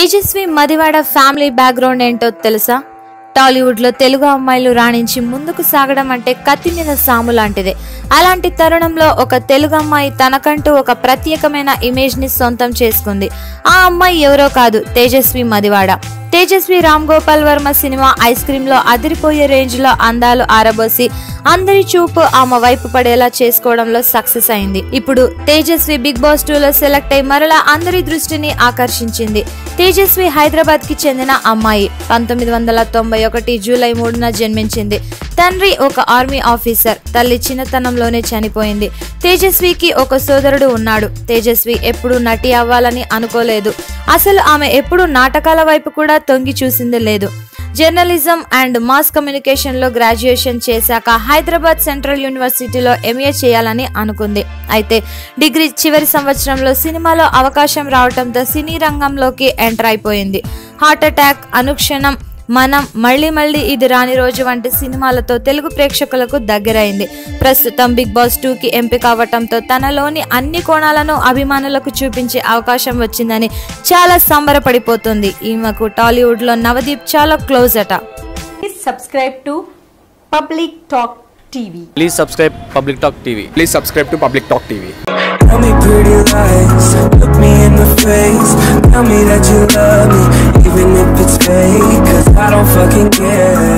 Tejaswi Madivada family background ఏంటో తెలుసా? టాలీవుడ్లో తెలుగు అమ్మాయిలు రాణించి ముందుకు సాగడం అంటే కత్తి మీద సాము లాంటిదే. అలాంటి తరుణంలో ఒక తెలుగు అమ్మాయి తనకంటూ ఒక ప్రత్యేకమైన ఇమేజ్ని సొంతం చేసుకుంది. ఆ అమ్మాయి ఎవరో కాదు తేజస్వి మదివాడ. తేజస్వి రామ్ గోపాల్ వర్మ సినిమా ఐస్ క్రీమ్లో అదిరిపోయే రేంజ్లో అందాలు ఆరబోసి అందరి చూపు ఆమె వైపు పడేలా చేసుకోవడంలో సక్సెస్ అయింది. ఇప్పుడు తేజస్వి బిగ్ బాస్ టూ లో సెలెక్ట్ అయి మరలా అందరి దృష్టిని ఆకర్షించింది. తేజస్వి హైదరాబాద్కి చెందిన అమ్మాయి. పంతొమ్మిది వందల తొంభై ఒకటి జూలై మూడున జన్మించింది. తండ్రి ఒక ఆర్మీ ఆఫీసర్. తల్లి చిన్నతనంలోనే చనిపోయింది. తేజస్వికి ఒక సోదరుడు ఉన్నాడు. తేజస్వి ఎప్పుడు నటి అవ్వాలని అనుకోలేదు. అసలు ఆమె ఎప్పుడు నాటకాల వైపు కూడా తొంగి చూసింది లేదు. జర్నలిజం అండ్ మాస్ కమ్యూనికేషన్లో గ్రాడ్యుయేషన్ చేశాక హైదరాబాద్ సెంట్రల్ యూనివర్సిటీలో ఎంఏ చేయాలని అనుకుంది. అయితే డిగ్రీ చివరి సంవత్సరంలో సినిమాలో అవకాశం రావడంతో సినీ రంగంలోకి ఎంటర్ అయిపోయింది. హార్ట్ అటాక్ అనుక్షణం మనం మళ్ళీ మళ్ళీ ఇది రాని రోజు వంటి సినిమాలతో తెలుగు ప్రేక్షకులకు దగ్గరైంది. ప్రస్తుతం బిగ్ బాస్ టూకి ఎంపిక అవ్వటంతో తనలోని అన్ని కోణాలను అభిమానులకు చూపించే అవకాశం వచ్చిందని చాలా సంబరపడిపోతుంది. ఈమెకు టాలీవుడ్లో నవదీప్ చాలా క్లోజ్ అట. Subscribe to Public Talk TV please subscribe Public Talk TV please subscribe to Public Talk TV face. Tell me that you love me, even if it's fake. Don't fucking care